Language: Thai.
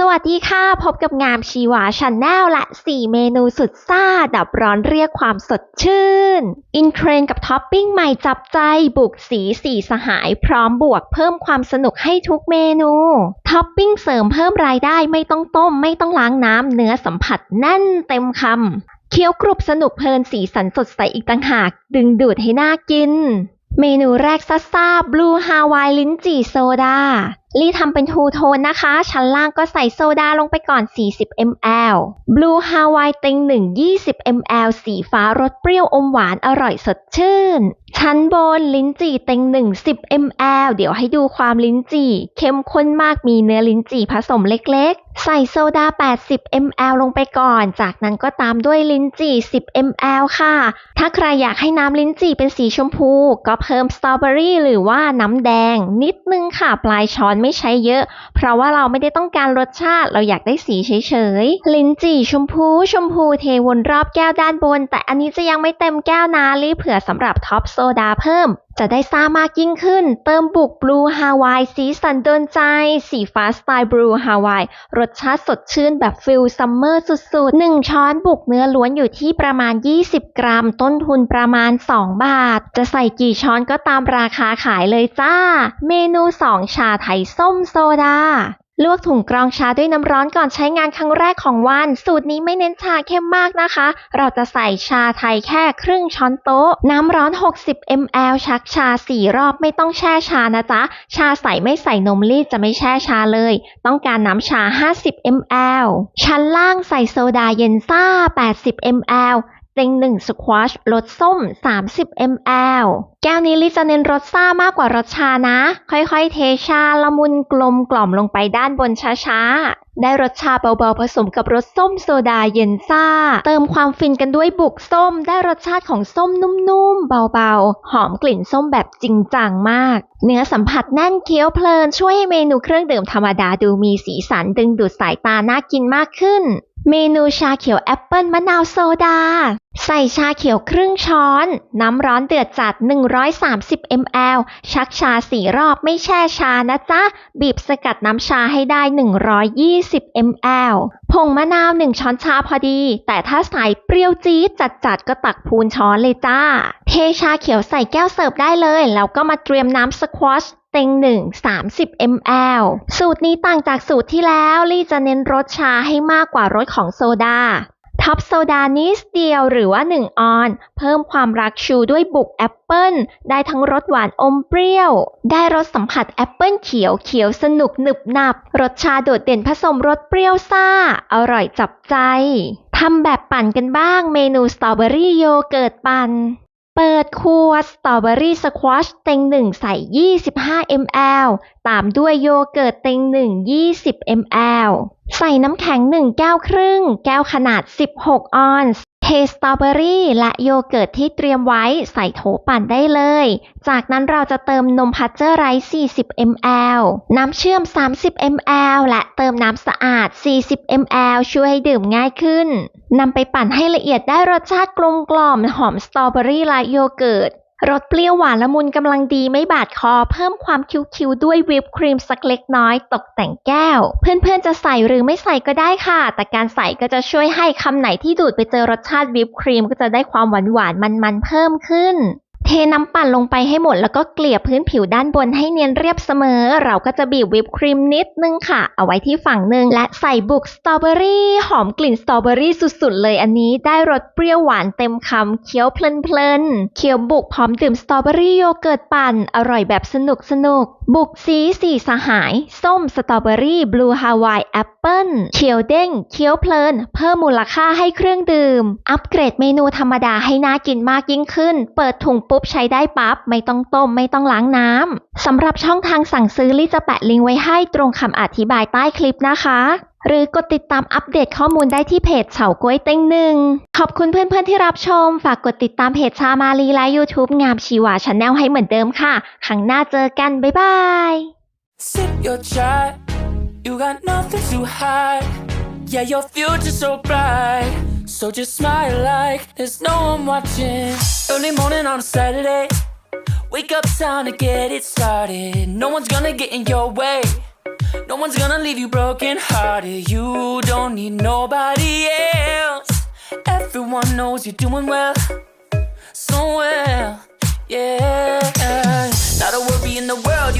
สวัสดีค่ะ พบกับงามชีวาชันแนลและ 4 เมนูสุดซ่า ดับร้อนเรียกความสดชื่น อินเทรนกับท็อปปิ้งใหม่จับใจบุกสีสีสหายพร้อมบวกเพิ่มความสนุกให้ทุกเมนู ท็อปปิ้งเสริมเพิ่มรายได้ไม่ต้องต้ม ไม่ต้องล้างน้ำเนื้อสัมผัสแน่นเต็มคำเคี้ยวกรุบสนุกเพลินสีสันสดใสอีกต่างหาก ดึงดูดให้น่ากิน เมนูแรกซ่าซาบลูฮาวายลิ้นจี่โซดาลี่ทำเป็นทูโทนนะคะ ชั้นล่างก็ใส่โซดาลงไปก่อน 40 ml Blue Hawaii เต็ง1 20 ml สีฟ้ารสเปรี้ยวอมหวานอร่อยสดชื่น ชั้นบนลิ้นจี่เต็ง1 10 ml เดี๋ยวให้ดูความลิ้นจี่ เข้มข้นมากมีเนื้อลิ้นจี่ผสมเล็กๆ ใส่โซดา 80 ml ลงไปก่อน จากนั้นก็ตามด้วยลิ้นจี่ 10 ml ค่ะ ถ้าใครอยากให้น้ำลิ้นจี่เป็นสีชมพู ก็เพิ่มสตรอเบอรี่หรือว่าน้ำแดง นิดนึงค่ะปลายช้อนอนไม่ใช้เยอะ เพราะว่าเราไม่ได้ต้องการรสชาติเราอยากได้สีเฉยๆ ลิ้นจี่ชมพูชมพูเทวนรอบแก้วด้านบน แต่อันนี้จะยังไม่เต็มแก้วนะรีบเผื่อสำหรับท็อปโซดาเพิ่ม จะได้ซ่ามากยิ่งขึ้น เติมบุกบลูฮาวายสีสันโดนใจ สีฟ้าสไตล์บลูฮาวายรสชาติสดชื่นแบบฟิลซัมเมอร์สุดๆ 1 ช้อนบุกเนื้อล้วนอยู่ที่ประมาณ 20 กรัม ต้นทุนประมาณ 2 บาท จะใส่กี่ช้อนก็ตามราคาขายเลยจ้า เมนู 2 ชาไทยส้มโซดา ลวกถุงกรองชาด้วยน้ำร้อนก่อนใช้งานครั้งแรกของวัน สูตรนี้ไม่เน้นชาเข้มมากนะคะ เราจะใส่ชาไทยแค่ครึ่งช้อนโต๊ะ น้ำร้อน 60 ml ชักชา 4 รอบไม่ต้องแช่ชานะจ๊ะ ชาใส่ไม่ใส่นมรีดจะไม่แช่ชาเลย ต้องการน้ำชา 50 ml ชั้นล่างใส่โซดาเย็นซ่า 80 ml เต็งหนึ่งสควอชรสส้ม 30 ml แก้วนี้ลิจะเน้นรสซ่ามากกว่ารสชานะ ค่อยๆ เทชาละมุนกลมกล่อมลงไปด้านบนช้าๆ ได้รสชาเบาๆ ผสมกับรสส้มโซดาเย็นซ่า เติมความฟินกันด้วยบุกส้ม ได้รสชาติของส้มนุ่มๆ เบาๆ หอมกลิ่นส้มแบบจริงจังมาก เนื้อสัมผัสแน่นเคี้ยวเพลินช่วยให้เมนูเครื่องดื่มธรรมดาดูมีสีสันดึงดูดสายตาน่ากินมากขึ้น เมนูชาเขียวแอปเปิลมะนาวโซดา ใส่ชาเขียวครึ่งช้อน น้ำร้อนเดือดจัด 130 ml ชักชาสี่รอบไม่แช่ชานะจ๊ะ บีบสกัดน้ำชาให้ได้ 120 ml ผงมะนาว 1 ช้อนชาพอดี แต่ถ้าใส่เปรี้ยวจี๊ดจัดๆ ก็ตักพูนช้อนเลยจ้า เทชาเขียวใส่แก้วเสิร์ฟได้เลย แล้วก็มาเตรียมน้ำสควอช ต็งหนึ่ง30 ml สูตรนี้ต่างจากสูตรที่แล้วลี่จะเน้นรสชาให้มากกว่ารสของโซดาท็อปโซดานิดเดียวหรือว่า 1 ออน เพิ่มความรักชูด้วยบุกแอปเปิลได้ทั้งรสหวานอมเปรี้ยว ได้รสสัมผัสแอปเปิลเขียวเขียวสนุกหนึบหนับ รสชาโดดเด่นผสมรสเปรี้ยวซ่า อร่อยจับใจทำแบบปั่นกันบ้างเมนูสตรอเบอรี่โยเกิร์ตปั่น เปิดขวดสตรอเบอรี่สควอชเต็งหนึ่งใส่ 25 ml ตามด้วยโยเกิร์ตเต็งหนึ่ง20 ml ใส่น้ำแข็ง 1 แก้วครึ่ง แก้วขนาด 16 ออนซ์ เทสตรอเบอรี่และโยเกิร์ตที่เตรียมไว้ใส่โถปั่นได้เลย จากนั้นเราจะเติมนมพัชเจอร์ไรซ์40 ml น้ำเชื่อม 30 ml และเติมน้ำสะอาด 40 ml ช่วยให้ดื่มง่ายขึ้นนำไปปั่นให้ละเอียดได้รสชาติกลมกล่อมหอมสตรอเบอรี่และโยเกิร์ต รสเปรี้ยวหวานละมุนกำลังดีไม่บาดคอ เพิ่มความคิ้วๆ ด้วยวิปครีมสักเล็กน้อยตกแต่งแก้ว เพื่อนๆ จะใส่หรือไม่ใส่ก็ได้ค่ะ แต่การใส่ก็จะช่วยให้คำไหนที่ดูดไปเจอรสชาติวิปครีมก็จะได้ความหวานๆ มันๆ เพิ่มขึ้น เทน้ำปั่นลงไปให้หมดแล้วก็เกลี่ยพื้นผิวด้านบนให้เนียนเรียบเสมอ เราก็จะบีบวิปครีมนิดนึงค่ะ เอาไว้ที่ฝั่งหนึ่งและใส่บุกสตรอเบอรี่หอมกลิ่นสตรอเบอรี่สุดๆ เลยอันนี้ได้รสเปรี้ยวหวานเต็มคำเคี้ยวเพลินๆเคี้ยวบุกพร้อมดื่มสตรอเบอรี่โยเกิร์ตปั่นอร่อยแบบสนุกสนุกบุกสีสีสหาย ส้มสตรอเบอรี่บลูฮาวายแอปเปิ้ลเคี้ยวเด้งเคี้ยวเพลิน เพิ่มมูลค่าให้เครื่องดื่ม อัปเกรดเมนูธรรมดาให้น่ากินมากยิ่งขึ้น เปิดถุงปุ๊บใช้ได้ปั๊บไม่ต้องต้มไม่ต้องล้างน้ำสำหรับช่องทางสั่งซื้อลี่จะแปะลิงก์ไว้ให้ตรงคำอธิบายใต้คลิปนะคะ หรือกดติดตามอัปเดตข้อมูลได้ที่เพจเฉาก้วยเต็งหนึ่งขอบคุณเพื่อนๆที่รับชม ฝากกดติดตามเพจชามาลีและ YouTube งามชีวาชาแนลให้เหมือนเดิมค่ะครั้งหน้าเจอกัน บ๊ายบาย Sip your chai, you got nothing to hide. Yeah, your future's so bright. So just smile like there's no one watching. Early morning on a Saturday. Wake up, time to get it started. No one's gonna get in your way. No one's gonna leave you broken hearted. You don't need nobody else. Everyone knows you're doing well. So well, yeah. Not a worry in the world. You